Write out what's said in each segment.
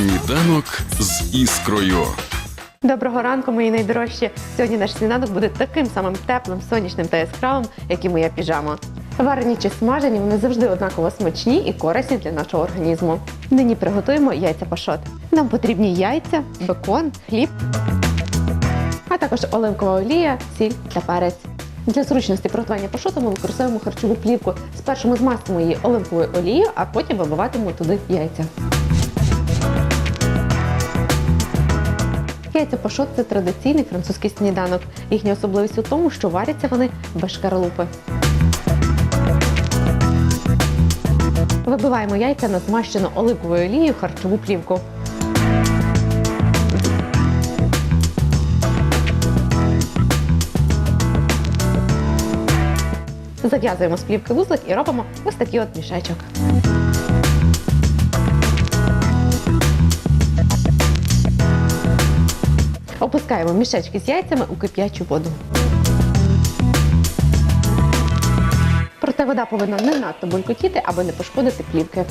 Сніданок з іскрою. Доброго ранку, мої найдорожчі. Сьогодні наш сніданок буде таким самим теплим, сонячним та яскравим, як і моя піжама. Варені чи смажені, вони завжди однаково смачні і корисні для нашого організму. Нині приготуємо яйця пашот. Нам потрібні яйця, бекон, хліб, а також оливкова олія, сіль та перець. Для зручності приготування пашоту ми використовуємо харчову плівку. Спершу ми змастимо її оливковою олією, а потім вибиватимемо туди яйця. Яйця пашот – це традиційний французький сніданок. Їхня особливість у тому, що варяться вони без шкаралупи. Вибиваємо яйця на змащену оливковою олією харчову плівку. Зав'язуємо з плівки вузлик і робимо ось такий от мішечок. Опускаємо мішечки з яйцями у кип'ячу воду. Проте вода повинна не надто булькотіти, аби не пошкодити плівки.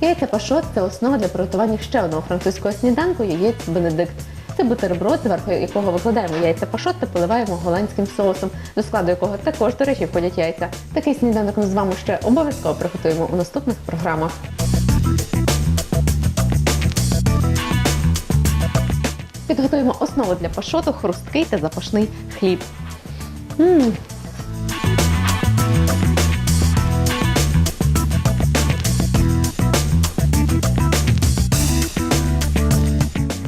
Яйця пашот це основа для приготування ще одного французького сніданку яєць Бенедикт. Це бутерброд, зверху якого викладаємо яйця пашот та поливаємо голландським соусом, до складу якого також, до речі, входять яйця. Такий сніданок ми з вами ще обов'язково приготуємо у наступних програмах. Підготуємо основу для пашоту, хрусткий та запашний хліб. М.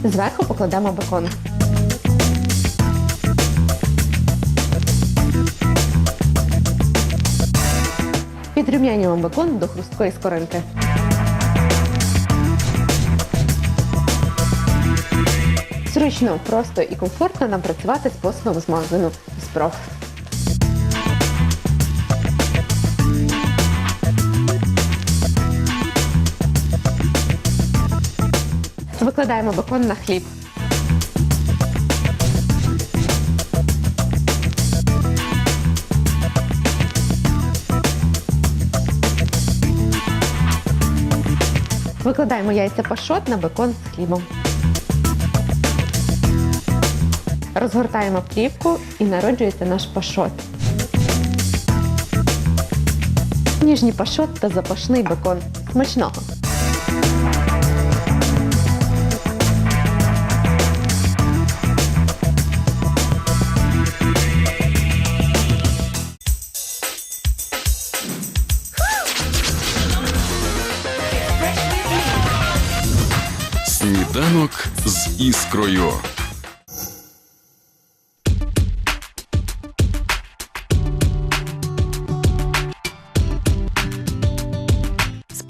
Зверху покладемо бекон. Підрівнянюємо бекон до хрусткої скоринки. Зручно, просто і комфортно нам працювати з посудом з магазину Спроф. Викладаємо бекон на хліб. Викладаємо яйця пашот на бекон з хлібом. Розгортаємо плівку і народжується наш пашот. Ніжні пашот та запашний бекон. Смачного! Сніданок з іскрою.